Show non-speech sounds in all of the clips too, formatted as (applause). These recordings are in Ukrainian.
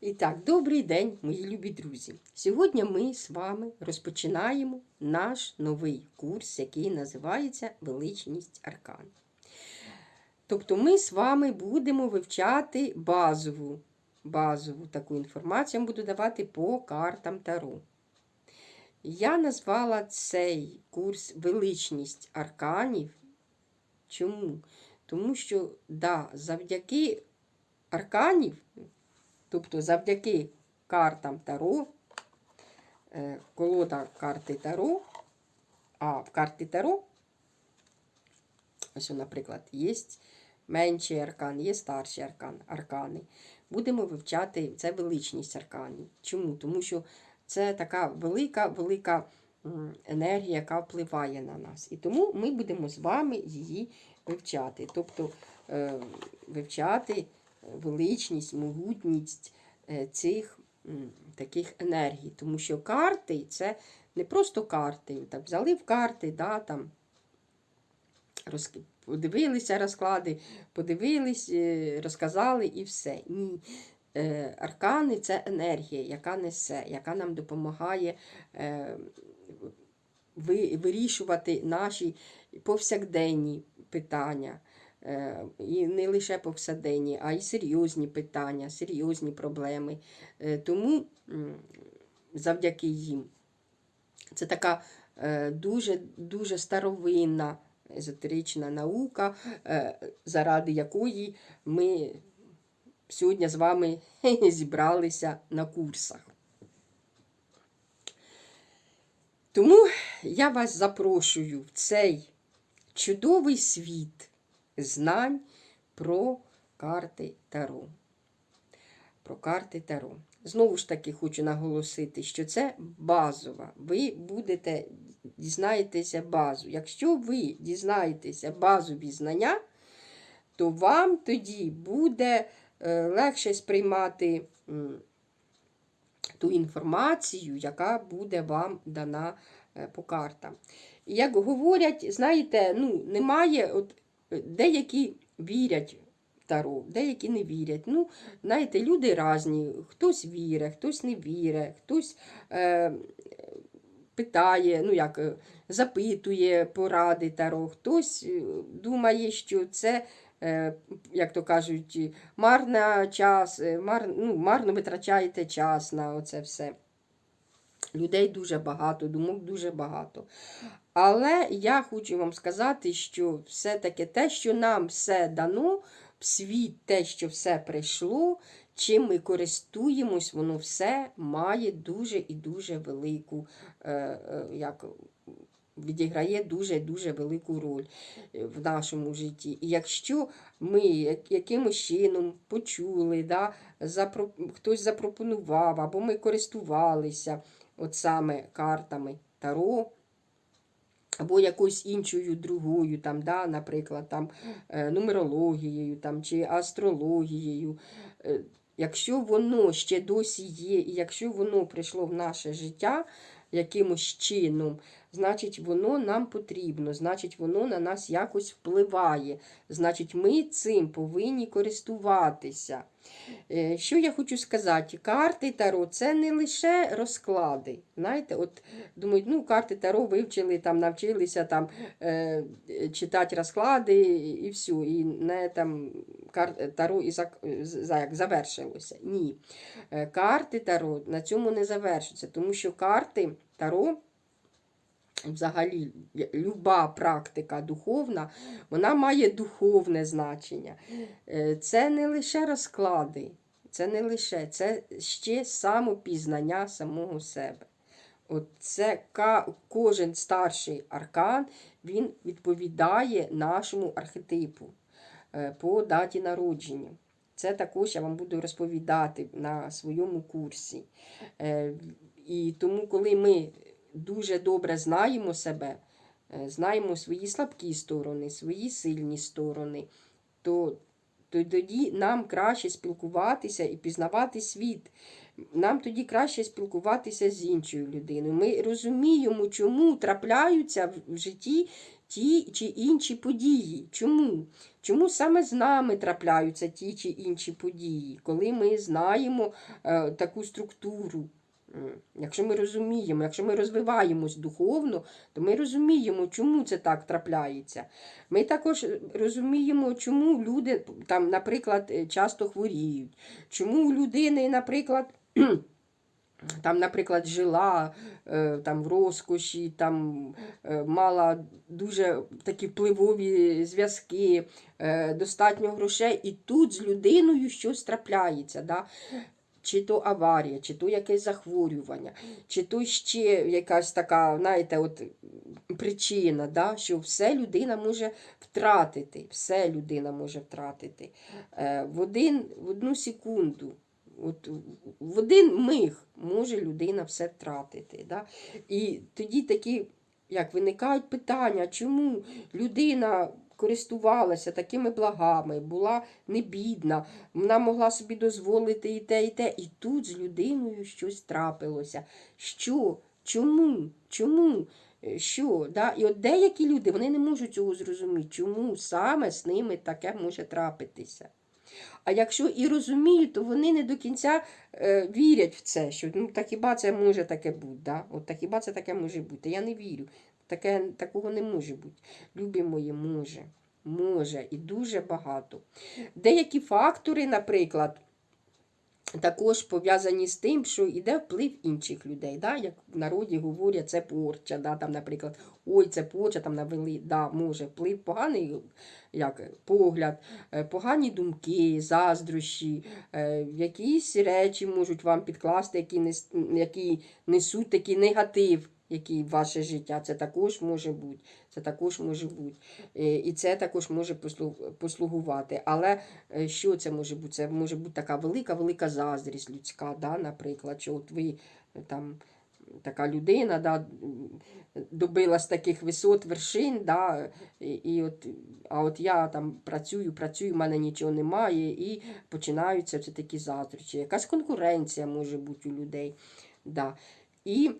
І так, добрий день, мої любі друзі. Сьогодні ми з вами розпочинаємо наш новий курс, який називається Величність Аркан. Тобто ми з вами будемо вивчати базову, базову таку інформацію, буду давати по картам Таро. Я назвала цей курс Величність арканів. Чому? Тому що, да, завдяки арканів, тобто завдяки картам Таро, е, колода карти Таро, а в карті Таро, ось, наприклад, є менший аркан, є старший аркан, аркани. Будемо вивчати це величність арканів. Чому? Тому що це така велика, велика енергія, яка впливає на нас. І тому ми будемо з вами її вивчати. Тобто е, вивчати величність, могутність е, цих таких енергій. Тому що карти це не просто карти. Так, взяли в карти, да, там, розк... подивилися розклади, подивились, е, розказали і все. Ні. Е, Аркани це енергія, яка несе, яка нам допомагає вирішувати наші повсякденні питання. Е, І не лише повсякденні, а й серйозні питання, серйозні проблеми. Е, Тому завдяки їм. Це така е, дуже, дуже старовинна езотерична наука, е, заради якої ми сьогодні з вами (laughs) зібралися на курсах. Тому я вас запрошую в цей чудовий світ знань про карти Таро. Про карти Таро. Знову ж таки, хочу наголосити, що це базова. Ви будете дізнаєтеся базу. Якщо ви дізнаєтеся базові знання, то вам тоді буде е, легше сприймати ту інформацію, яка буде вам дана е, по картам. І як говорять, знаєте, ну, немає, от деякі вірять в Таро, деякі не вірять. Ну, знаєте, люди різні, хтось вірить, хтось не вірить, хтось е, питає, ну як, запитує поради Таро, хтось е, думає, що це. е, Як то кажуть, марна час, е, мар, ну, марно витрачаєте час на оце все. Людей дуже багато, думок дуже багато. Але я хочу вам сказати, що все-таки те, що нам все дано, світ, те, що все прийшло, чим ми користуємось, воно все має дуже і дуже велику, е, е, як відіграє дуже-дуже велику роль е, в нашому житті. І якщо ми якимось чином почули, да, запро... хтось запропонував, або ми користувалися от саме картами Таро, або якоюсь іншою другою, там, да, наприклад, там, е, нумерологією там, чи астрологією. Е, Якщо воно ще досі є, і якщо воно прийшло в наше життя якимось чином, значить воно нам потрібно, значить воно на нас якось впливає, значить ми цим повинні користуватися. Е, Що я хочу сказати? Карти Таро це не лише розклади. Знаєте, от думають, ну карти Таро вивчили, там, навчилися там, е, читати розклади і все. І не там Таро і за, за, як, завершилося. Ні. Е, Карти Таро на цьому не завершуються, тому що карти Таро. Взагалі, люба практика духовна, вона має духовне значення. Е, Це не лише розклади, це не лише, це ще самопізнання самого себе. От це кожен старший аркан він відповідає нашому архетипу е, по даті народження. Це також я вам буду розповідати на своєму курсі. Е, І тому, коли ми дуже добре знаємо себе, е, знаємо свої слабкі сторони, свої сильні сторони, то, то тоді нам краще спілкуватися і пізнавати світ. Нам тоді краще спілкуватися з іншою людиною. Ми розуміємо, чому трапляються в- житті ті чи інші події. Чому? Чому саме з нами трапляються ті чи інші події, коли ми знаємо е, таку структуру? Якщо ми розуміємо, якщо ми розвиваємось духовно, то ми розуміємо, чому це так трапляється. Ми також розуміємо, чому люди, там, наприклад, е, часто хворіють, чому у людини, наприклад, (clears throat) там, наприклад, жила е, там, в розкоші, там, е, мала дуже такі впливові зв'язки, достатньо грошей, і тут з людиною щось трапляється. Да? Чи то аварія, чи то якесь захворювання, чи то ще якась така, знаєте, от причина, да, що все людина може втратити, все людина може втратити е, в, один, в одну секунду. От в один миг може людина все втратити. Да? І тоді такі, як виникають питання, чому людина користувалася такими благами, була не бідна, вона могла собі дозволити і те, і те, і тут з людиною щось трапилося. Що? Чому? Чому? Е, Що? Да? І от деякі люди вони не можуть цього зрозуміти, чому саме з ними таке може трапитися. А якщо і розуміють, то вони не до кінця е, вірять в це, що ну, та хіба це може таке бути. Да? От, та хіба це таке може бути? Я не вірю. Таке, такого не може бути. Любі мої, може. Може, і дуже багато. Деякі фактори, наприклад, також пов'язані з тим, що йде вплив інших людей. Да? Як в народі говорять, це порча. Да? Там, наприклад, ой, це порча, там навели, да, може, вплив поганий як, погляд, е, погані думки, заздрощі, е, якісь речі можуть вам підкласти, які, які несуть такий негатив. Який ваше життя, це також може бути. Це також може бути. Е, І це також може послугувати. Але е, що це може бути? Це може бути така велика-велика заздрість людська, да, наприклад, що от ви е, там така людина да, добилась таких висот, вершин, да, і, і от, а от я там працюю, працюю, в мене нічого немає, і починаються це такі заздрічі. Якась конкуренція може бути у людей. Да. І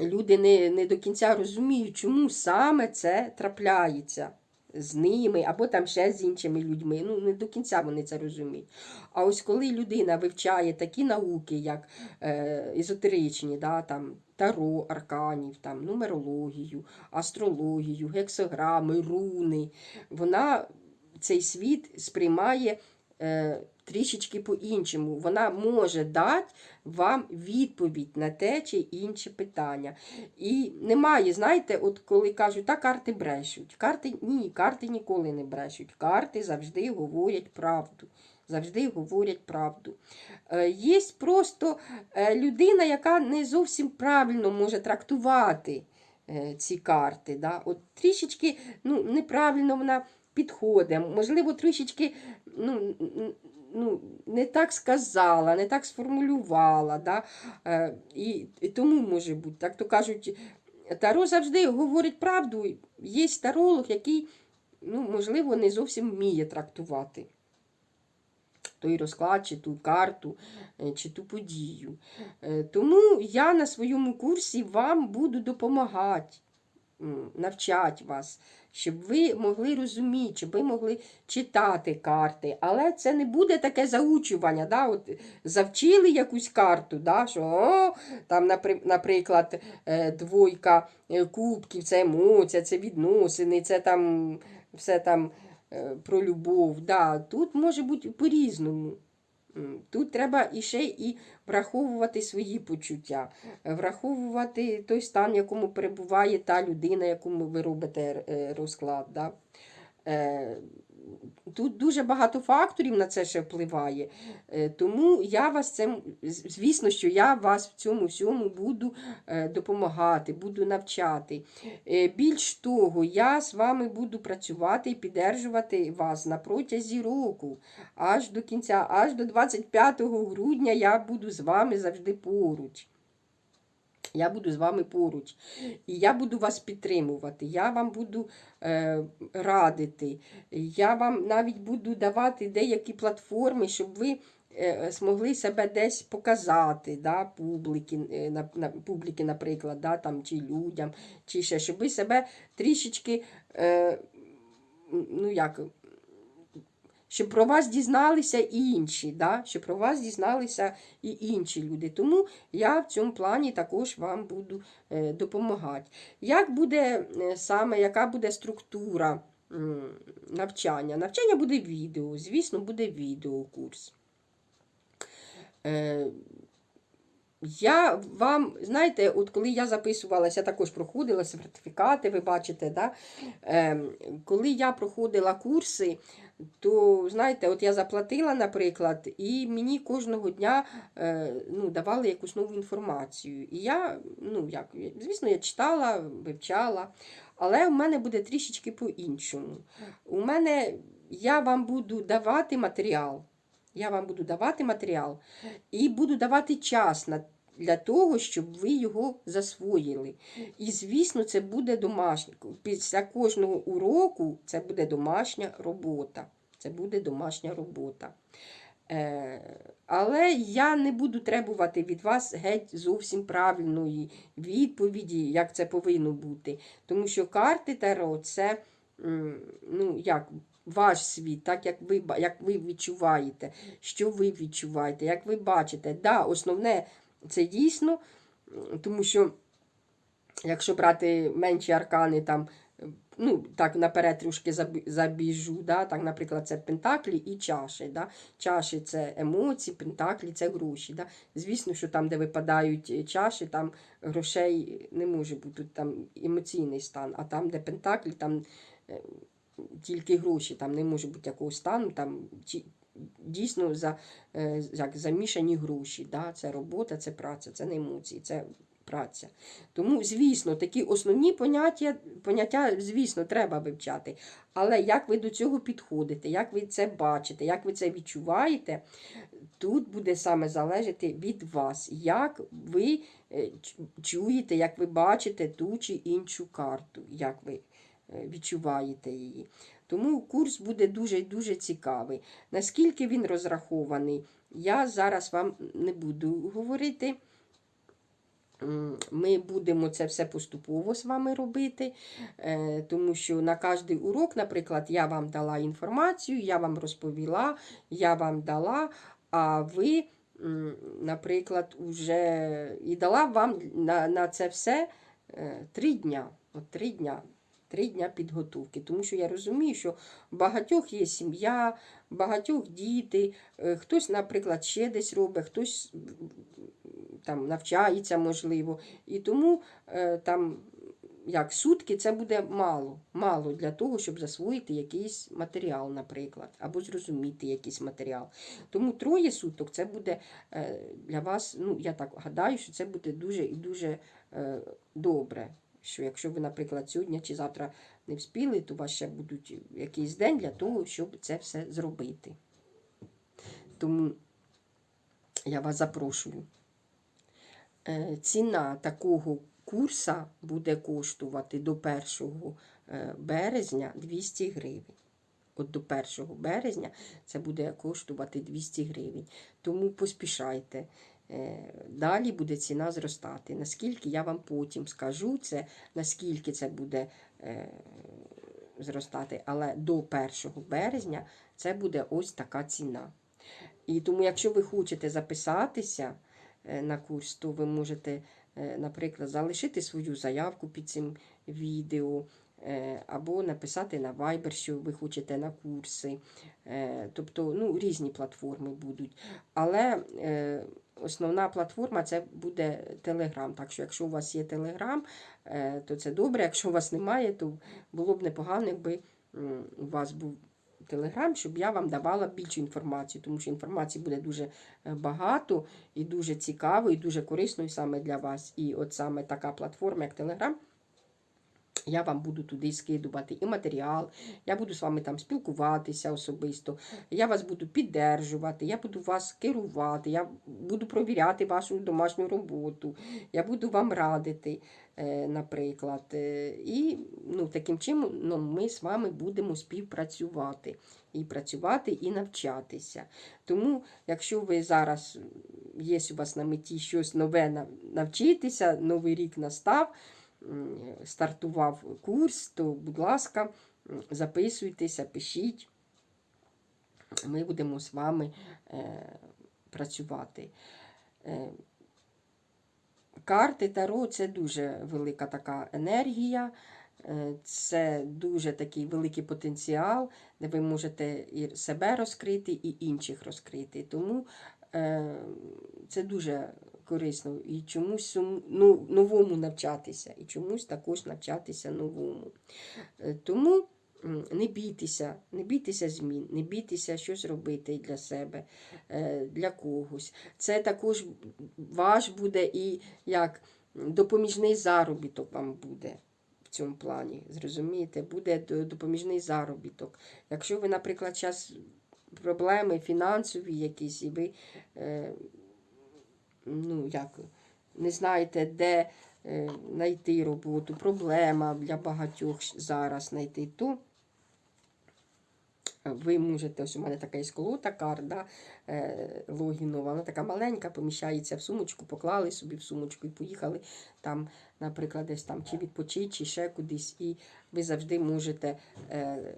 люди не, не до кінця розуміють, чому саме це трапляється з ними, або там ще з іншими людьми. Ну, не до кінця вони це розуміють. А ось коли людина вивчає такі науки, як е, езотеричні, да, там, таро, арканів, там, нумерологію, астрологію, гексограми, руни, вона цей світ сприймає е, трішечки по-іншому. Вона може дати вам відповідь на те чи інше питання. І немає, знаєте, от коли кажуть, та карти брешуть. Карти ні, карти ніколи не брешуть. Карти завжди говорять правду. Завжди говорять правду. Е, Є просто е, людина, яка не зовсім правильно може трактувати е, ці карти. Да? От трішечки ну, неправильно вона підходить. Можливо, трішечки ну, ну, не так сказала, не так сформулювала. Да? Е, І, і тому може бути. Так то кажуть, Таро завжди говорить правду. Є таролог, який, ну, можливо, не зовсім вміє трактувати той розклад, чи ту карту, е, чи ту подію. Е, Тому я на своєму курсі вам буду допомагати, м, навчати вас, щоб ви могли розуміти, щоб ви могли читати карти. Але це не буде таке заучування. Да? От завчили якусь карту, да? що о, там, наприклад, е, двойка е, кубків, це емоція, це відносини, це там все там е, про любов. Да, тут може бути по-різному. Тут треба іще і враховувати свої почуття, е, враховувати той стан, в якому перебуває та людина, якому ви робите е, розклад. Да? Тут дуже багато факторів на це ще впливає. Е, Тому я вас цим, звісно, що я вас в цьому всьому буду е, допомагати, буду навчати. Е, Більш того, я з вами буду працювати і піддержувати вас на протязі року, аж до кінця, аж до 25 грудня я буду з вами завжди поруч. Я буду з вами поруч. І я буду вас підтримувати. Я вам буду е, радити. Я вам навіть буду давати деякі платформи, щоб ви е, змогли себе десь показати, да, публіки, е, на, на, публіки, наприклад, да, там, чи людям, чи ще, щоб ви себе трішечки, е, ну як, щоб про вас дізналися і інші, да? щоб про вас дізналися і інші люди. Тому я в цьому плані також вам буду е, допомагати. Як буде е, саме, яка буде структура навчання? Навчання буде відео, звісно, буде відеокурс. Я вам, знаєте, от коли я записувалася, я також проходила сертифікати, ви бачите, да? е, коли я проходила курси, то знаєте, от я заплатила, наприклад, і мені кожного дня е, ну, давали якусь нову інформацію. І я, ну як, звісно, я читала, вивчала, але у мене буде трішечки по-іншому. У мене я вам буду давати матеріал. Я вам буду давати матеріал і буду давати час на, для того, щоб ви його засвоїли. І, звісно, це буде домашнє. Після кожного уроку це буде домашня робота. Це буде домашня робота. Е, але я не буду требувати від вас геть зовсім правильної відповіді, як це повинно бути. Тому що карти Таро це ну, як, ваш світ, так як ви, як ви відчуваєте, що ви відчуваєте, як ви бачите. Да, основне це дійсно, тому що якщо брати менші аркани, там, ну, так наперед трошки забіжу, да, так, наприклад, це пентаклі і чаші. Да. Чаші це емоції, пентаклі це гроші. Да. Звісно, що там, де випадають чаші, там грошей не може бути, там емоційний стан, а там, де пентаклі, там е, тільки гроші, там не може бути такого стану, там дійсно за, е, як, замішані гроші. Да? Це робота, це праця, це не емоції, це праця. Тому, звісно, такі основні поняття, поняття, звісно, треба вивчати. Але як ви до цього підходите, як ви це бачите, як ви це відчуваєте, тут буде саме залежати від вас, як ви е, чуєте, як ви бачите ту чи іншу карту, як ви відчуваєте її. Тому курс буде дуже дуже цікавий. Наскільки він розрахований, я зараз вам не буду говорити. Ми будемо це все поступово з вами робити, е, тому що на кожний урок, наприклад, я вам дала інформацію, я вам розповіла, я вам дала, а ви, наприклад, уже і дала вам на, на це все е, три дня. От три дня. Три дня підготовки. Тому що я розумію, що багатьох є сім'я, багатьох діти, е, хтось, наприклад, ще десь робить, хтось там навчається, можливо. І тому е, там як сутки це буде мало. Мало для того, щоб засвоїти якийсь матеріал, наприклад, або зрозуміти якийсь матеріал. Тому троє суток це буде е, для вас, ну я так гадаю, що це буде дуже і дуже добре. Що якщо ви, наприклад, сьогодні чи завтра не вспіли, то у вас ще будуть якийсь день для того, щоб це все зробити. Тому я вас запрошую. Е, Ціна такого курса буде коштувати до 1 е, березня 200 гривень. От до 1 березня це буде коштувати 200 гривень. Тому поспішайте. Е, Далі буде ціна зростати. Наскільки я вам потім скажу це, наскільки це буде е, зростати, але до 1 березня це буде ось така ціна. І тому, якщо ви хочете записатися е, на курс, то ви можете, наприклад, залишити свою заявку під цим відео. Е, Або написати на Viber, що ви хочете на курси. Е, Тобто ну, різні платформи будуть. Але е, основна платформа це буде Telegram. Так що, якщо у вас є Telegram, то це добре. Якщо у вас немає, то було б непогано, якби у вас був Телеграм, щоб я вам давала більшу інформацію, тому що інформації буде дуже багато і дуже цікаво, і дуже корисною саме для вас. І от саме така платформа, як Телеграм, Я вам буду туди скидувати і матеріал, я буду з вами там спілкуватися особисто, я вас буду піддержувати, я буду вас керувати, я буду провіряти вашу домашню роботу, я буду вам радити, е, наприклад. Е, І ну, таким чином ми з вами будемо співпрацювати. І працювати, і навчатися. Тому, якщо ви зараз є у вас на меті щось нове навчитися, новий рік настав стартував курс, то, будь ласка, записуйтеся, пишіть. Ми будемо з вами е, працювати. Е, карти Таро це дуже велика така енергія. е, Це дуже такий великий потенціал, де ви можете і себе розкрити, і інших розкрити. Тому це дуже корисно і чомусь ну, новому навчатися, і чомусь також навчатися новому. Е, Тому не бійтеся, не бійтеся змін, не бійтеся щось робити для себе, е, для когось. Це також ваш буде і як допоміжний заробіток вам буде. В цьому плані, зрозумієте, буде допоміжний заробіток. Якщо ви, наприклад, зараз проблеми фінансові якісь, і ви е, ну, як, не знаєте, де е, знайти роботу, проблема для багатьох зараз знайти, то ви можете, ось у мене така є колота карт, да, е, логінова, вона така маленька, поміщається в сумочку, поклали собі в сумочку і поїхали там, наприклад, десь там чи відпочити, чи ще кудись. І ви завжди можете е,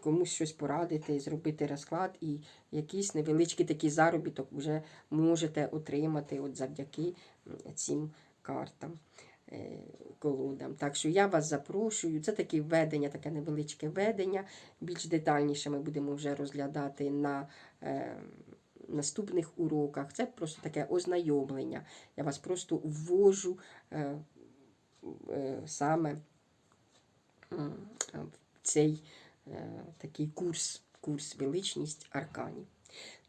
комусь щось порадити, зробити розклад, і якийсь невеличкий такий заробіток вже можете отримати от завдяки цим картам. е, Колодам. Так що я вас запрошую. Це таке введення, таке невеличке введення. Більш детальніше ми будемо вже розглядати на е, наступних уроках. Це просто таке ознайомлення. Я вас просто ввожу е, е, саме в цей такий курс, курс величність арканів.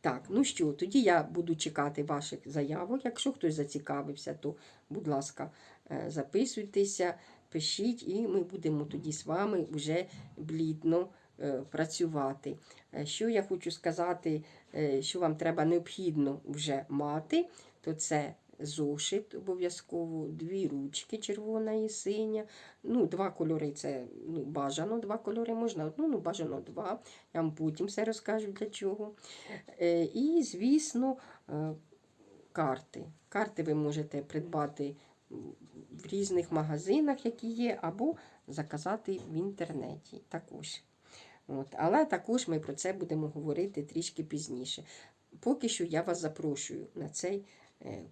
Так, ну що, тоді я буду чекати ваших заявок. Якщо хтось зацікавився, то, будь ласка, е, записуйтеся, пишіть, і ми будемо тоді з вами вже блідно е, працювати. Е, Що я хочу сказати, е, що вам треба необхідно вже мати, то це зошит обов'язково, дві ручки, червона і синя. Ну, два кольори це ну, бажано, два кольори можна одну, ну бажано два. Я вам потім все розкажу для чого. Е, І, звісно, е, карти. Карти ви можете придбати в різних магазинах, які є, або заказати в інтернеті також. От. Але також ми про це будемо говорити трішки пізніше. Поки що я вас запрошую на цей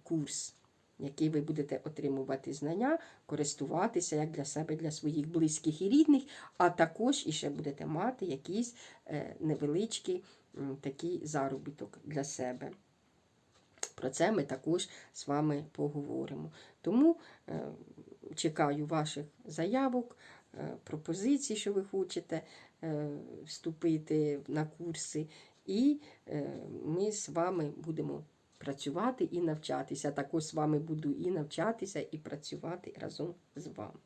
курс, який ви будете отримувати знання, користуватися як для себе, для своїх близьких і рідних, а також іще будете мати якийсь е, невеличкий такий заробіток для себе. Про це ми також з вами поговоримо. Тому е, чекаю ваших заявок, е, пропозицій, що ви хочете е, вступити на курси, і е, ми з вами будемо працювати і навчатися. Також з вами буду і навчатися, і працювати разом з вами.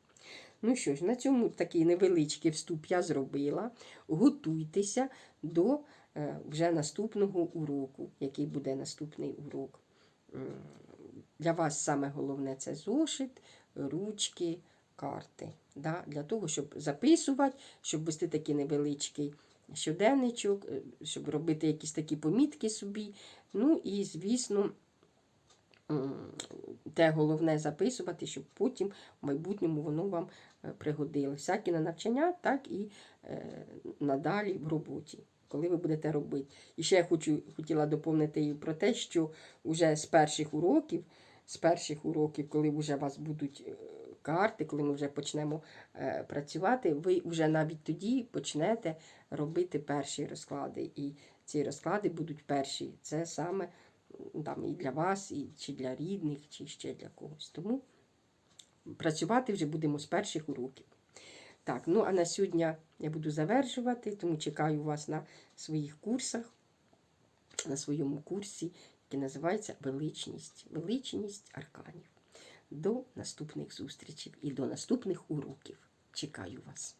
Ну що ж, на цьому такий невеличкий вступ я зробила. Готуйтеся до е, вже наступного уроку, який буде наступний урок. Для вас саме головне це зошит, ручки, карти. Да? Для того, щоб записувати, щоб вести такий невеличкий щоденничок, е, щоб робити якісь такі помітки собі. Ну і, звісно, те головне записувати, щоб потім в майбутньому воно вам е, пригодилося. Як і на навчання, так і е, надалі в роботі, коли ви будете робити. І ще я хочу, хотіла доповнити про те, що вже з перших уроків, з перших уроків, коли вже вас будуть карти, коли ми вже почнемо е, працювати, ви вже навіть тоді почнете робити перші розклади. І ці розклади будуть перші. Це саме там, і для вас, і чи для рідних, чи ще для когось. Тому працювати вже будемо з перших уроків. Так, ну а на сьогодні я буду завершувати, тому чекаю вас на своїх курсах, на своєму курсі, який називається Величність. Величність арканів. До наступних зустрічей і до наступних уроків. Чекаю вас.